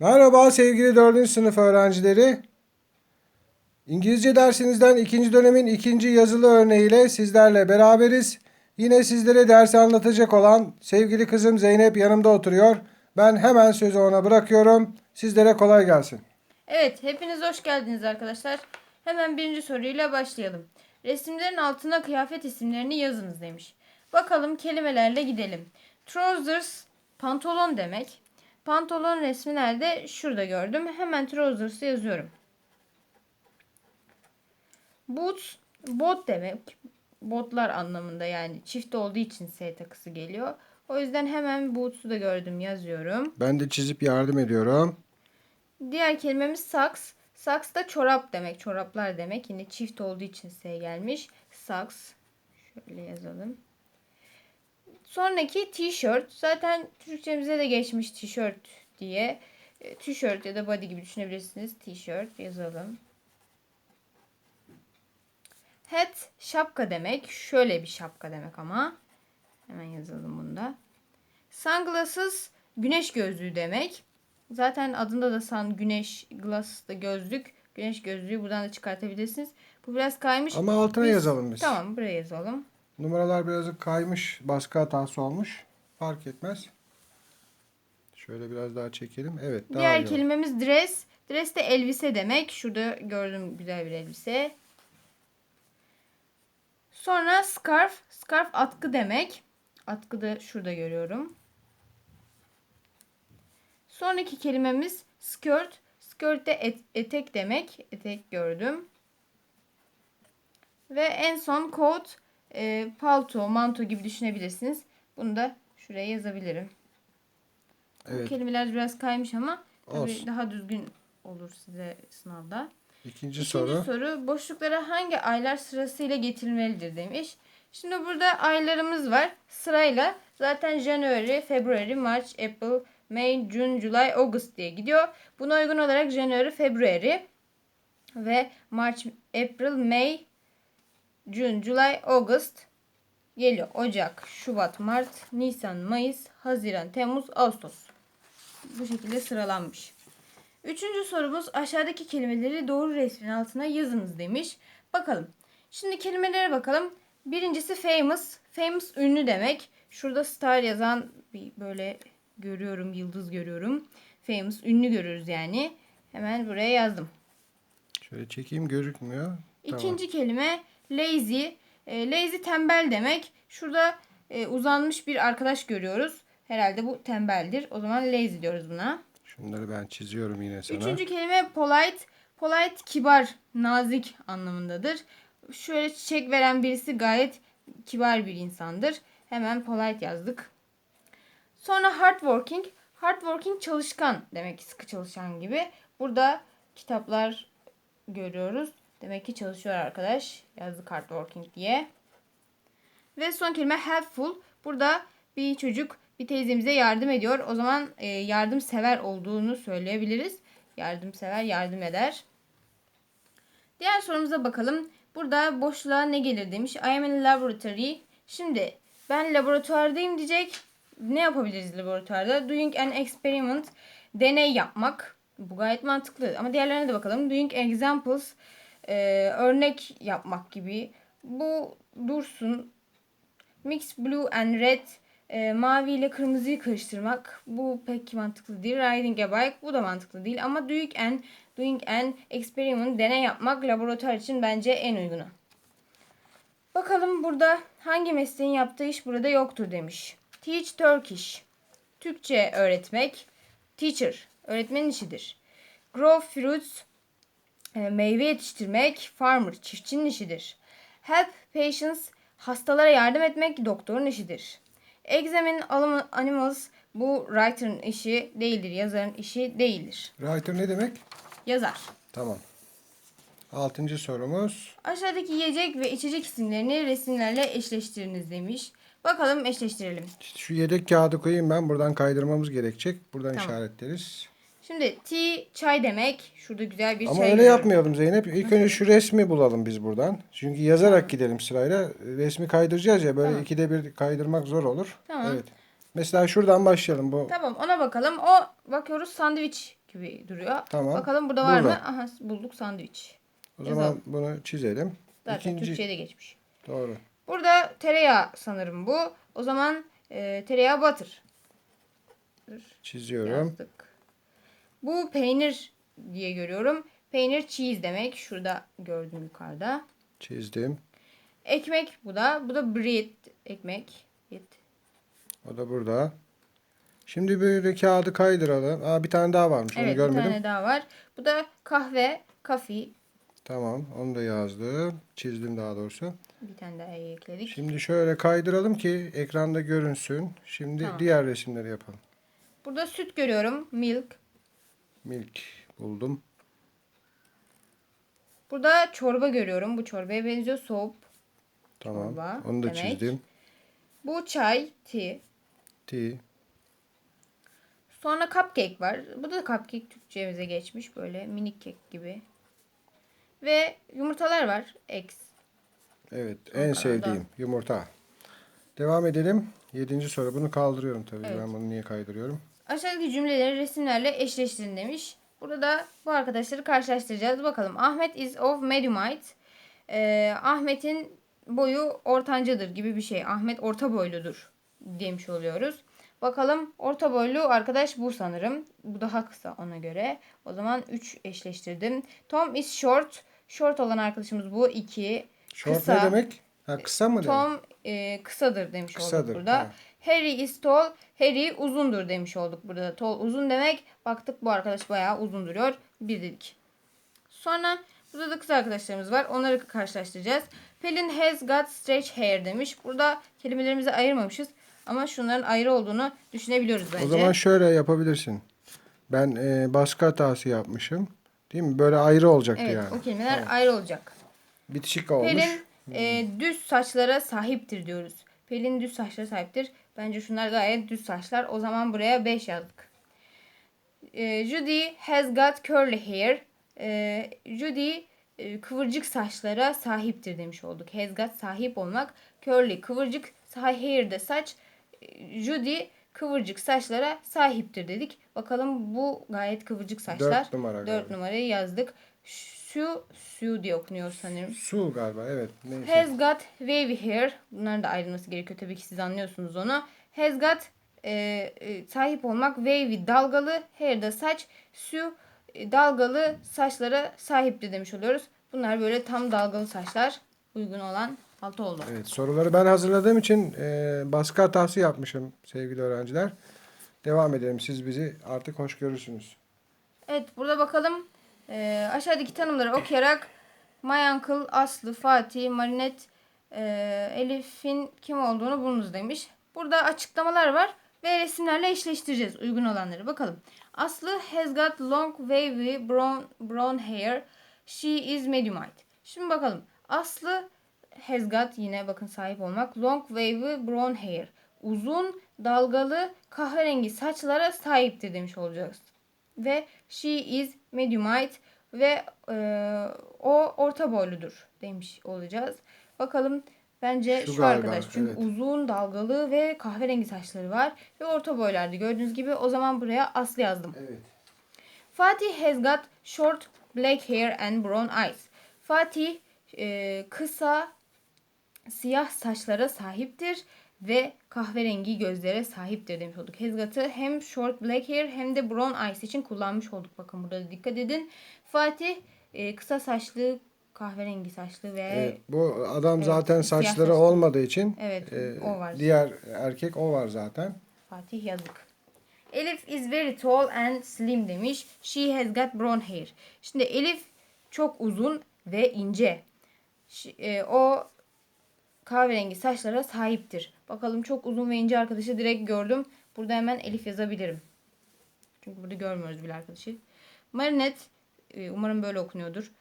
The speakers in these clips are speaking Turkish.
Merhaba sevgili 4. sınıf öğrencileri. İngilizce dersinizden ikinci dönemin ikinci yazılı örneğiyle sizlerle beraberiz. Yine sizlere dersi anlatacak olan sevgili kızım Zeynep yanımda oturuyor. Ben hemen sözü ona bırakıyorum. Sizlere kolay gelsin. Evet, hepiniz hoş geldiniz arkadaşlar. Hemen birinci soruyla başlayalım. Resimlerin altına kıyafet isimlerini yazınız demiş. Bakalım kelimelerle gidelim. Trousers, pantolon demek. Pantolon resmi nerede? Şurada gördüm. Hemen trousers'ı yazıyorum. Boots, bot demek. Botlar anlamında yani çift olduğu için S takısı geliyor. O yüzden hemen boots'u da gördüm yazıyorum. Ben de çizip yardım ediyorum. Diğer kelimemiz saks. Saks da çorap demek. Çoraplar demek. Yine çift olduğu için S gelmiş. Saks. Şöyle yazalım. Sonraki t-shirt. Zaten Türkçemize de geçmiş t-shirt diye. E, T-shirt ya da body gibi düşünebilirsiniz. T-shirt yazalım. Hat şapka demek. Şöyle bir şapka demek ama. Hemen yazalım bunu da. Sunglasses güneş gözlüğü demek. Zaten adında da sun güneş glass da gözlük. Güneş gözlüğü buradan da çıkartabilirsiniz. Bu biraz kaymış. Ama altına Biz- yazalım biz. Tamam buraya yazalım. Numaralar birazcık kaymış. Baskı hatası olmuş. Fark etmez. Şöyle biraz daha çekelim. Evet daha Diğer iyi oldu. kelimemiz dress. Dress de elbise demek. Şurada gördüm güzel bir elbise. Sonra scarf. Scarf atkı demek. Atkı da şurada görüyorum. Sonraki kelimemiz skirt. Skirt de et- etek demek. Etek gördüm. Ve en son coat, e, palto, manto gibi düşünebilirsiniz. Bunu da şuraya yazabilirim. Bu Evet. kelimeler biraz kaymış ama tabii Olsun. daha düzgün olur size sınavda. İkinci İkinci soru. soru. boşluklara hangi aylar sırasıyla getirilmelidir demiş. Şimdi burada aylarımız var sırayla. Zaten January, February, March, April, May, June, July, August diye gidiyor. Buna uygun olarak January, February ve March, April, May, June, July, August geliyor. Ocak, Şubat, Mart, Nisan, Mayıs, Haziran, Temmuz, Ağustos. Bu şekilde sıralanmış. Üçüncü sorumuz aşağıdaki kelimeleri doğru resmin altına yazınız demiş. Bakalım. Şimdi kelimelere bakalım. Birincisi famous. Famous ünlü demek. Şurada star yazan bir böyle görüyorum, yıldız görüyorum. Famous ünlü görürüz yani. Hemen buraya yazdım. Şöyle çekeyim gözükmüyor. Tamam. İkinci kelime lazy. E, lazy tembel demek. Şurada e, uzanmış bir arkadaş görüyoruz. Herhalde bu tembeldir. O zaman lazy diyoruz buna. Şunları ben çiziyorum yine sana. Üçüncü kelime polite. Polite kibar, nazik anlamındadır. Şöyle çiçek veren birisi gayet kibar bir insandır. Hemen polite yazdık. Sonra hardworking. Hardworking çalışkan demek sıkı çalışan gibi. Burada kitaplar görüyoruz. Demek ki çalışıyor arkadaş. Yazdık hardworking diye. Ve son kelime helpful. Burada bir çocuk bir teyzemize yardım ediyor. O zaman e, yardımsever olduğunu söyleyebiliriz. Yardımsever yardım eder. Diğer sorumuza bakalım. Burada boşluğa ne gelir demiş. I am in laboratory. Şimdi ben laboratuvardayım diyecek. Ne yapabiliriz laboratuvarda? Doing an experiment. Deney yapmak. Bu gayet mantıklı. Ama diğerlerine de bakalım. Doing examples. E, örnek yapmak gibi. Bu dursun. Mix blue and red. E, mavi ile kırmızıyı karıştırmak. Bu pek mantıklı değil. Riding a bike. Bu da mantıklı değil. Ama doing an, doing an experiment. Deney yapmak laboratuvar için bence en uygunu. Bakalım burada hangi mesleğin yaptığı iş burada yoktur demiş. Teach Turkish. Türkçe öğretmek. Teacher. Öğretmenin işidir. Grow fruits. E, Meyve yetiştirmek. Farmer. Çiftçinin işidir. Help patients. Hastalara yardım etmek doktorun işidir. Examine anim- animals. Bu writer'ın işi değildir. Yazarın işi değildir. Writer ne demek? Yazar. Tamam. Altıncı sorumuz. Aşağıdaki yiyecek ve içecek isimlerini resimlerle eşleştiriniz demiş. Bakalım eşleştirelim. Şu yedek kağıdı koyayım ben. Buradan kaydırmamız gerekecek. Buradan Tamam. işaretleriz. Şimdi tea çay demek. Şurada güzel bir Ama çay öyle görüyorum. yapmayalım Zeynep. İlk önce şu resmi bulalım biz buradan. Çünkü yazarak gidelim sırayla. Resmi kaydıracağız ya böyle Tamam. ikide bir kaydırmak zor olur. Tamam. Evet. Mesela şuradan başlayalım. Bu Tamam ona bakalım. O bakıyoruz sandviç gibi duruyor. Tamam. Bakalım burada var Burada. mı? Aha bulduk sandviç. O Yazalım. zaman bunu çizelim. Zaten İkinci Türkçe'ye de geçmiş. doğru. Burada tereyağı sanırım bu. O zaman e, tereyağı butter. Çiziyorum. Yazdık. Bu peynir diye görüyorum. Peynir cheese demek. Şurada gördüm yukarıda. Çizdim. Ekmek bu da. Bu da bread. Ekmek. Bread. O da burada. Şimdi böyle kağıdı kaydıralım. Aa bir tane daha varmış. Onu Evet bir tane daha var. Bu da kahve. Kafi. Tamam. Onu da yazdım. Çizdim daha doğrusu. Bir tane daha ekledik. Şimdi şöyle kaydıralım ki ekranda görünsün. Şimdi Tamam. diğer resimleri yapalım. Burada süt görüyorum. Milk. Milk buldum. Burada çorba görüyorum. Bu çorbaya benziyor. Soap. Tamam. Çorba Onu da demek. çizdim. Bu çay. Tea. Tea. Sonra cupcake var. Bu da cupcake Türkçemize geçmiş. Böyle minik kek gibi. Ve yumurtalar var. Eggs. Evet. En Yukarıda. sevdiğim yumurta. Devam edelim. Yedinci soru. Bunu kaldırıyorum tabii. Evet. Ben bunu niye kaydırıyorum? Aşağıdaki cümleleri resimlerle eşleştirin demiş. Burada bu arkadaşları karşılaştıracağız. Bakalım. Ahmet is of medium height. Ee, Ahmet'in boyu ortancadır gibi bir şey. Ahmet orta boyludur demiş oluyoruz. Bakalım orta boylu arkadaş bu sanırım. Bu daha kısa ona göre. O zaman 3 eşleştirdim. Tom is short. Short olan arkadaşımız bu. 2. Short Kısa. ne demek? Ha kısa mı demek? Tom e, kısadır demiş Kısadır, olduk burada. ha. Harry is tall. Harry uzundur demiş olduk burada. Tall uzun demek. Baktık bu arkadaş bayağı uzun duruyor. Bir dedik. Sonra burada da kız arkadaşlarımız var. Onları karşılaştıracağız. Pelin has got stretch hair demiş. Burada kelimelerimizi ayırmamışız. Ama şunların ayrı olduğunu düşünebiliyoruz bence. O zaman şöyle yapabilirsin. Ben e, baskı hatası yapmışım. Değil mi? Böyle ayrı olacaktı evet yani. o kelimeler ayrı olacak. Bitişik olmuş. Pelin e, düz saçlara sahiptir diyoruz. Pelin düz saçlara sahiptir. Bence şunlar gayet düz saçlar. O zaman buraya 5 yazdık. E, Judy has got curly hair. E, Judy e, kıvırcık saçlara sahiptir demiş olduk. Has got sahip olmak. Curly kıvırcık. Hair de saç. E, Judy kıvırcık saçlara sahiptir dedik. Bakalım bu gayet kıvırcık saçlar. Dört numara 4 galiba. numarayı yazdık. Su, su diye okunuyor sanırım. Su galiba evet. Neyse. Has got wavy hair. Bunların da ayrılması gerekiyor. Tabii ki siz anlıyorsunuz onu. Has got e, e, sahip olmak. Wavy dalgalı. Hair de saç. Su e, dalgalı saçlara sahiptir demiş oluyoruz. Bunlar böyle tam dalgalı saçlar. Uygun olan altı oldu. Evet soruları ben hazırladığım için e, baskı hatası yapmışım sevgili öğrenciler. Devam edelim. Siz bizi artık hoş görürsünüz. Evet burada bakalım e, aşağıdaki tanımları okuyarak My Uncle, Aslı, Fatih, Marinet, e, Elif'in kim olduğunu bulunuz demiş. Burada açıklamalar var ve resimlerle eşleştireceğiz uygun olanları. Bakalım. Aslı has got long wavy brown, brown hair. She is medium height. Şimdi bakalım. Aslı has got yine bakın sahip olmak. Long wavy brown hair. Uzun dalgalı kahverengi saçlara sahiptir demiş olacağız ve she is medium height ve e, o orta boyludur demiş olacağız. Bakalım bence Şu şu, galiba, arkadaş çünkü evet. uzun dalgalı ve kahverengi saçları var ve orta boylarda gördüğünüz gibi o zaman buraya Aslı yazdım. Evet. Fatih has got short black hair and brown eyes. Fatih e, kısa siyah saçlara sahiptir ve kahverengi gözlere sahiptir demiş olduk. Has got'ı hem short black hair hem de brown eyes için kullanmış olduk. Bakın burada da dikkat edin. Fatih e, kısa saçlı, kahverengi saçlı ve Evet, bu adam Evet, zaten saçları saçlı. olmadığı için Evet, e, o var. diğer erkek o var zaten. Fatih yazık. Elif is very tall and slim demiş. She has got brown hair. Şimdi Elif çok uzun ve ince. Ş- e, o kahverengi saçlara sahiptir. Bakalım çok uzun ve ince arkadaşı direkt gördüm. Burada hemen Elif yazabilirim. Çünkü burada görmüyoruz bile arkadaşı. Marinet e, umarım böyle okunuyordur.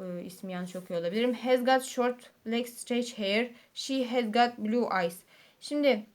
E, ismi yanlış okuyor olabilirim. Has got short black stretch hair. She has got blue eyes. Şimdi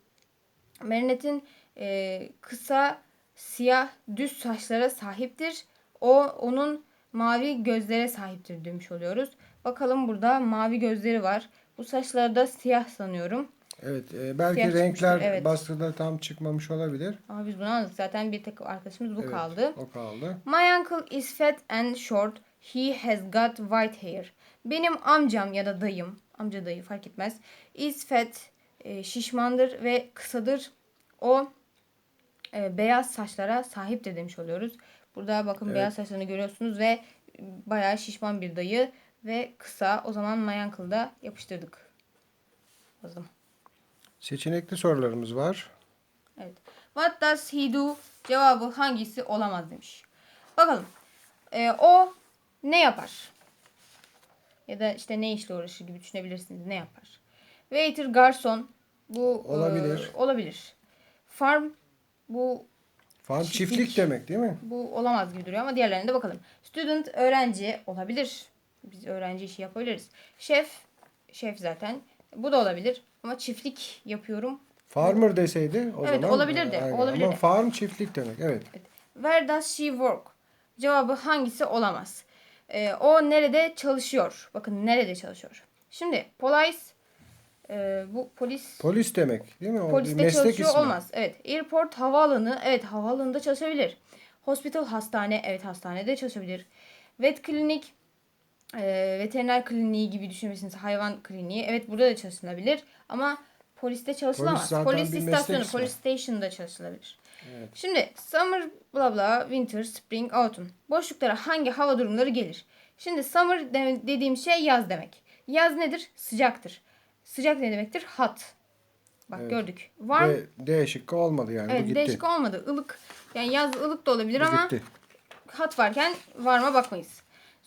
Marinette'in e, kısa, siyah, düz saçlara sahiptir. O onun mavi gözlere sahiptir demiş oluyoruz. Bakalım burada mavi gözleri var. Bu saçları da siyah sanıyorum. Evet e, belki Siyah renkler çıkmıştır, evet. baskıda tam çıkmamış olabilir. Ama biz bunu anladık. Zaten bir tek arkadaşımız bu Evet, kaldı. O kaldı. My uncle is fat and short. He has got white hair. Benim amcam ya da dayım, amca dayı fark etmez. Is fat, e, şişmandır ve kısadır. O e, beyaz saçlara sahiptir demiş oluyoruz. Burada bakın Evet. beyaz saçlarını görüyorsunuz ve bayağı şişman bir dayı ve kısa. O zaman uncle'ı da yapıştırdık. Yazdım. Seçenekli sorularımız var. Evet. What does he do? Cevabı hangisi olamaz demiş. Bakalım. Ee, o ne yapar? Ya da işte ne işle uğraşır gibi düşünebilirsiniz. Ne yapar? Waiter, garson. Bu Olabilir. e, olabilir. Farm bu Farm Çiftlik. çiftlik demek değil mi? bu olamaz gibi duruyor ama diğerlerine de bakalım. Student öğrenci olabilir. Biz öğrenci işi yapabiliriz. Şef şef zaten. Bu da olabilir ama çiftlik yapıyorum. Farmer deseydi o Evet, zaman. olabilirdi, Aynen. olabilirdi. Ama farm çiftlik demek. Evet. Where does she work? Cevabı hangisi olamaz? Ee, o nerede çalışıyor? Bakın nerede çalışıyor. Şimdi police e, bu polis Polis demek değil mi? O poliste meslek çalışıyor ismi. olmaz. Evet. Airport havaalanı evet havaalanında çalışabilir. Hospital hastane evet hastanede çalışabilir. Vet klinik e, veteriner kliniği gibi düşünebilirsiniz. Hayvan kliniği evet burada da çalışılabilir ama poliste çalışılamaz. Polis meslek istasyonu, police station'da çalışılabilir. Evet. Şimdi summer bla bla winter spring autumn boşluklara hangi hava durumları gelir? Şimdi summer de- dediğim şey yaz demek. Yaz nedir? Sıcaktır. Sıcak ne demektir? Hot. Bak Evet. gördük. Warm D, D şıkkı olmadı yani. bu evet gitti. değişik olmadı. Ilık. Yani yaz ılık da olabilir Bu ama gitti. hot varken warm'a bakmayız.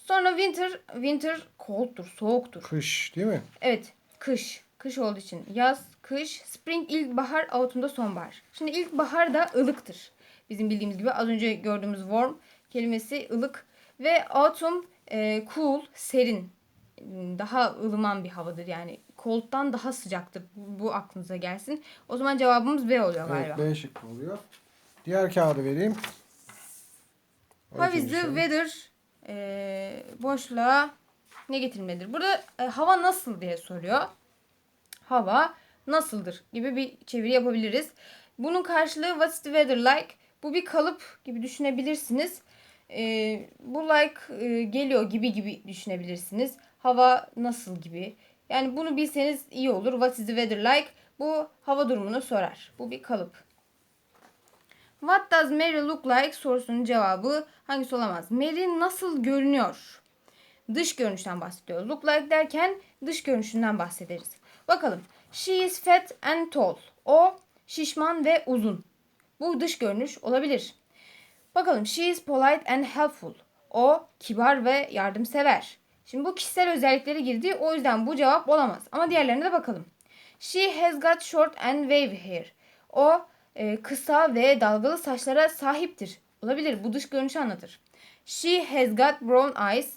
Sonra winter winter cold'tur, soğuktur. Kış değil mi? Evet, kış. Kış olduğu için yaz, kış, spring, ilkbahar, autumn'da sonbahar. Şimdi ilkbahar da ılıktır. Bizim bildiğimiz gibi az önce gördüğümüz warm kelimesi ılık ve autumn e, cool, serin. Daha ılıman bir havadır yani. Cold'dan daha sıcaktır. Bu, aklınıza gelsin. O zaman cevabımız B oluyor galiba. Evet B şıkkı oluyor. Diğer kağıdı vereyim. How is the weather? E, boşluğa ne getirilmedir? Burada e, hava nasıl diye soruyor. Hava nasıldır gibi bir çeviri yapabiliriz. Bunun karşılığı what's the weather like? Bu bir kalıp gibi düşünebilirsiniz. E, bu like e, geliyor gibi gibi düşünebilirsiniz. Hava nasıl gibi. Yani bunu bilseniz iyi olur. What is the weather like? Bu hava durumunu sorar. Bu bir kalıp. What does Mary look like sorusunun cevabı hangisi olamaz? Mary nasıl görünüyor? Dış görünüşten bahsediyor. Look like derken dış görünüşünden bahsederiz. Bakalım. She is fat and tall. O şişman ve uzun. Bu dış görünüş olabilir. Bakalım. She is polite and helpful. O kibar ve yardımsever. Şimdi bu kişisel özellikleri girdi. O yüzden bu cevap olamaz. Ama diğerlerine de bakalım. She has got short and wavy hair. O e, kısa ve dalgalı saçlara sahiptir. Olabilir. Bu dış görünüşü anlatır. She has got brown eyes.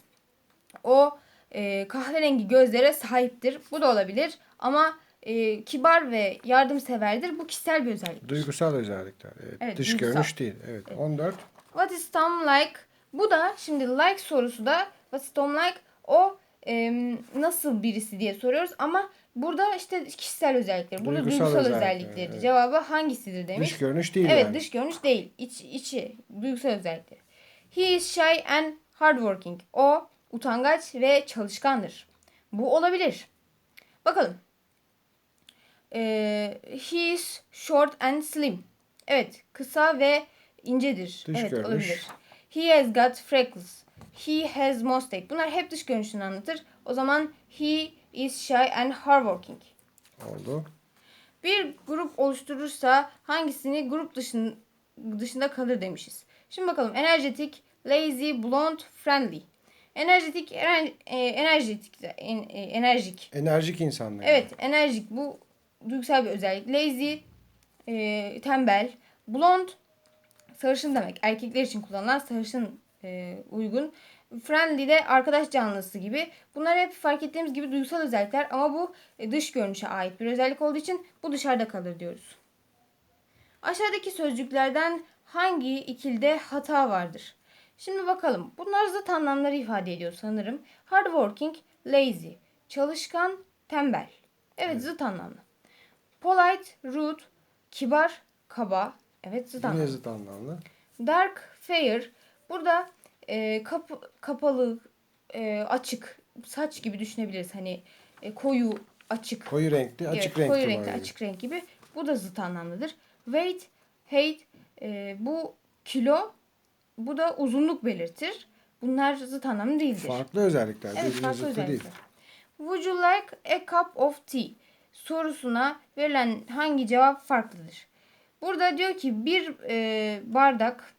O e, kahverengi gözlere sahiptir. Bu da olabilir. Ama e, kibar ve yardımseverdir. Bu kişisel bir özellik. Duygusal özellikler. Evet. Evet, Dış duygusal. görünüş değil. Evet. 14. What is Tom like? Bu da şimdi like sorusu da What is Tom like? O e, nasıl birisi diye soruyoruz ama burada işte kişisel özellikleri. Burada Duygusal duygusal, özellikleri, özellikleri. Cevabı hangisidir demiş. Dış görünüş değil Evet yani. dış görünüş değil. İç, içi. Duygusal özellikleri. He is shy and hardworking. O utangaç ve çalışkandır. Bu olabilir. Bakalım. Ee, he is short and slim. Evet kısa ve incedir. Dış evet görünüş. olabilir. He has got freckles. He has mustache. Bunlar hep dış görünüşünü anlatır. O zaman he is shy and hardworking. Oldu. Bir grup oluşturursa hangisini grup dışın, dışında kalır demişiz. Şimdi bakalım enerjetik, lazy, blonde, friendly. Enerjetik, ener, e, en- e, enerjik. Enerjik insanlar. Evet, enerjik bu duygusal bir özellik. Lazy, e, tembel. Blonde, sarışın demek. Erkekler için kullanılan sarışın e, uygun. Friendly de arkadaş canlısı gibi. Bunlar hep fark ettiğimiz gibi duygusal özellikler ama bu e, dış görünüşe ait bir özellik olduğu için bu dışarıda kalır diyoruz. Aşağıdaki sözcüklerden hangi ikilde hata vardır? Şimdi bakalım. Bunlar zıt anlamları ifade ediyor sanırım. Hardworking, lazy. Çalışkan, tembel. Evet zıt anlamlı. Polite, rude, kibar, kaba. Evet zıt Yine anlamı. zıt anlamlı. Dark, fair. Burada e, kap- kapalı, e, açık, saç gibi düşünebiliriz. Hani e, koyu, açık. Koyu renkli, açık Evet, renkli. koyu var renkli, yani. açık renk gibi. Bu da zıt anlamlıdır. Weight, height, e, bu kilo, bu da uzunluk belirtir. Bunlar zıt anlamlı değildir. Farklı özellikler. Evet, farklı zıttı değil. özellikler. Would you like a cup of tea? Sorusuna verilen hangi cevap farklıdır? Burada diyor ki bir e, bardak,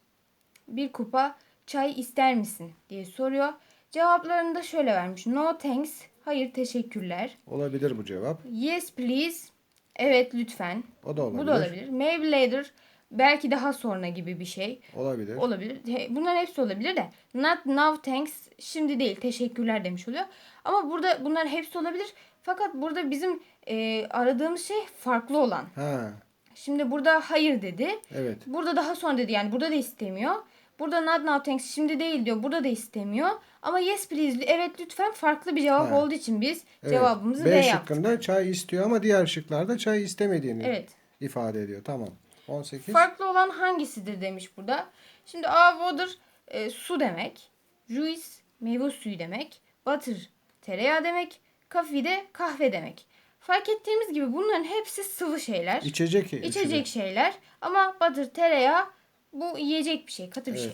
bir kupa çay ister misin diye soruyor. Cevaplarını da şöyle vermiş. No thanks. Hayır teşekkürler. Olabilir bu cevap. Yes please. Evet lütfen. O da olabilir. Bu da olabilir. Maybe later. Belki daha sonra gibi bir şey. Olabilir. Olabilir. Bunların hepsi olabilir de. Not now thanks. Şimdi değil. Teşekkürler demiş oluyor. Ama burada bunların hepsi olabilir. Fakat burada bizim e, aradığımız şey farklı olan. Ha, Şimdi burada hayır dedi. evet. Burada daha sonra dedi. Yani burada da istemiyor. Burada not now thanks şimdi değil diyor. Burada da istemiyor. Ama yes please evet lütfen farklı bir cevap Ha. olduğu için biz evet. cevabımızı B B yaptık. şıkkında çay istiyor ama diğer şıklarda çay istemediğini Evet. ifade ediyor. Tamam. 18. Farklı olan hangisidir demiş burada. Şimdi A water e, su demek. Juice meyve suyu demek. Butter tereyağı demek. Coffee de kahve demek. Fark ettiğimiz gibi bunların hepsi sıvı şeyler. İçecek. İçecek şeyler. Ama butter tereyağı bu yiyecek bir şey. Katı bir Evet.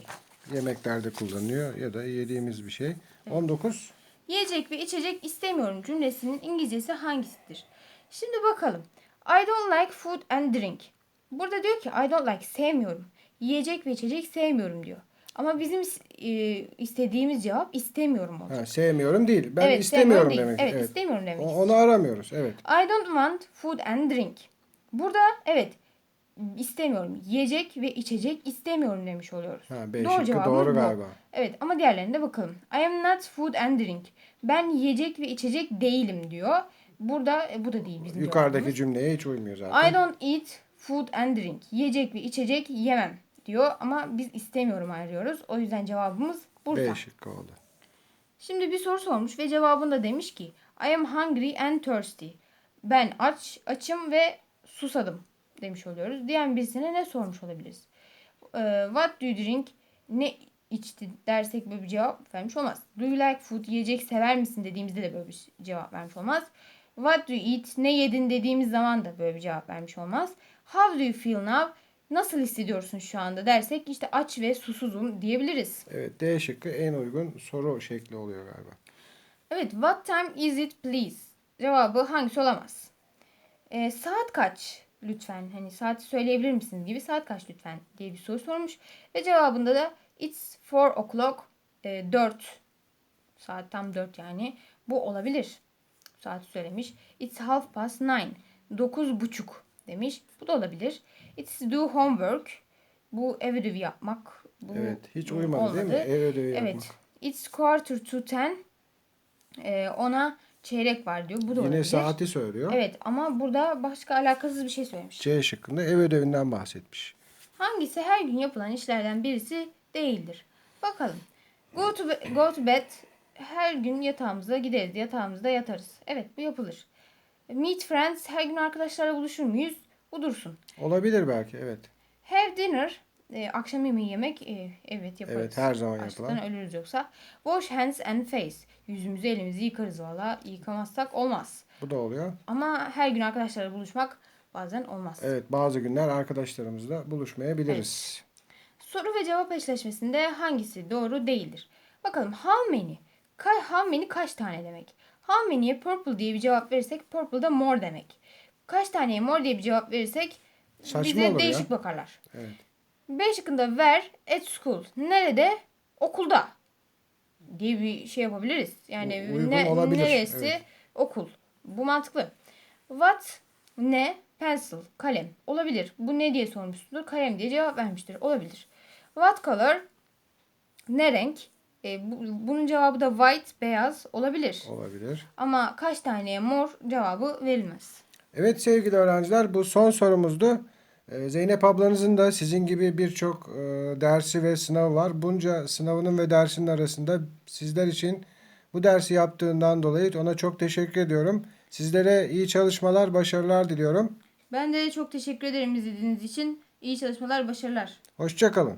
şey. Yemeklerde kullanılıyor ya da yediğimiz bir şey. 19. Yiyecek ve içecek istemiyorum cümlesinin İngilizcesi hangisidir? Şimdi bakalım. I don't like food and drink. Burada diyor ki I don't like sevmiyorum. Yiyecek ve içecek sevmiyorum diyor. Ama bizim e, istediğimiz cevap istemiyorum olacak. Ha, sevmiyorum değil. Ben evet, istemiyorum sevmiyorum değil. demek. Evet, istemiyorum demek. O- Onu aramıyoruz. Evet. I don't want food and drink. Burada evet istemiyorum. Yiyecek ve içecek istemiyorum demiş oluyoruz. Ha, B Doğru cevabımız doğru bu. galiba. Evet ama diğerlerine de bakalım. I am not food and drink. Ben yiyecek ve içecek değilim diyor. Burada e, bu da değil bizim Yukarıdaki cevabımız. cümleye hiç uymuyor zaten. I don't eat food and drink. Yiyecek ve içecek yemem diyor ama biz istemiyorum ayırıyoruz. O yüzden cevabımız Bursa. B şıkkı oldu. Şimdi bir soru sormuş ve cevabında demiş ki I am hungry and thirsty. Ben aç, açım ve susadım demiş oluyoruz. Diyen birisine ne sormuş olabiliriz? Ee, what do you drink? Ne içti dersek böyle bir cevap vermiş olmaz. Do you like food? Yiyecek sever misin dediğimizde de böyle bir cevap vermiş olmaz. What do you eat? Ne yedin dediğimiz zaman da böyle bir cevap vermiş olmaz. How do you feel now? Nasıl hissediyorsun şu anda dersek işte aç ve susuzum diyebiliriz. Evet D şıkkı en uygun soru şekli oluyor galiba. Evet, what time is it please? Cevabı hangisi olamaz? Ee, saat kaç lütfen? Hani saati söyleyebilir misiniz gibi saat kaç lütfen diye bir soru sormuş. Ve cevabında da it's 4 o'clock e, 4 saat tam 4 yani. Bu olabilir. Saati söylemiş. It's half past 9. 9 buçuk demiş. Bu da olabilir. It's do homework. Bu ev ödevi yapmak. Bu Evet hiç bu uymadı değil mi? Ev ödevi Evet. yapmak. It's quarter to ten. Ee, ona çeyrek var diyor. Bu da Yine olabilir. saati söylüyor. Evet ama burada başka alakasız bir şey söylemiş. C şıkkında ev ödevinden bahsetmiş. Hangisi her gün yapılan işlerden birisi değildir? Bakalım. Go to, be- go to bed. Her gün yatağımıza gideriz. Yatağımızda yatarız. Evet bu yapılır. Meet friends. Her gün arkadaşlarla buluşur muyuz? Bu dursun. Olabilir belki evet. Have dinner. E, akşam yemeği yemek. e, evet yaparız. Evet, her zaman Açlıktan yapılan. ölürüz yoksa. Wash hands and face. Yüzümüzü elimizi yıkarız valla. Yıkamazsak olmaz. Bu da oluyor. Ama her gün arkadaşlarla buluşmak bazen olmaz. Evet bazı günler arkadaşlarımızla buluşmayabiliriz. Soru ve cevap eşleşmesinde hangisi doğru değildir? Bakalım how many? Ka how many kaç tane demek? How many'ye purple diye bir cevap verirsek purple da more demek. Kaç taneye more diye bir cevap verirsek Saçma bize olur ya. değişik bakarlar. Evet. B şıkkında where at school. Nerede? Okulda. Diye bir şey yapabiliriz. Yani U- ne, olabilir, neresi? evet. Okul. Bu mantıklı. What? Ne? Pencil. Kalem. Olabilir. Bu ne diye sormuşsundur. Kalem diye cevap vermiştir. Olabilir. What color? Ne renk? E, bu- bunun cevabı da white, beyaz olabilir. Olabilir. Ama kaç taneye mor cevabı verilmez. Evet sevgili öğrenciler bu son sorumuzdu. Ee, Zeynep ablanızın da sizin gibi birçok e, dersi ve sınavı var. Bunca sınavının ve dersinin arasında sizler için bu dersi yaptığından dolayı ona çok teşekkür ediyorum. Sizlere iyi çalışmalar, başarılar diliyorum. Ben de çok teşekkür ederim izlediğiniz için. İyi çalışmalar, başarılar. Hoşçakalın.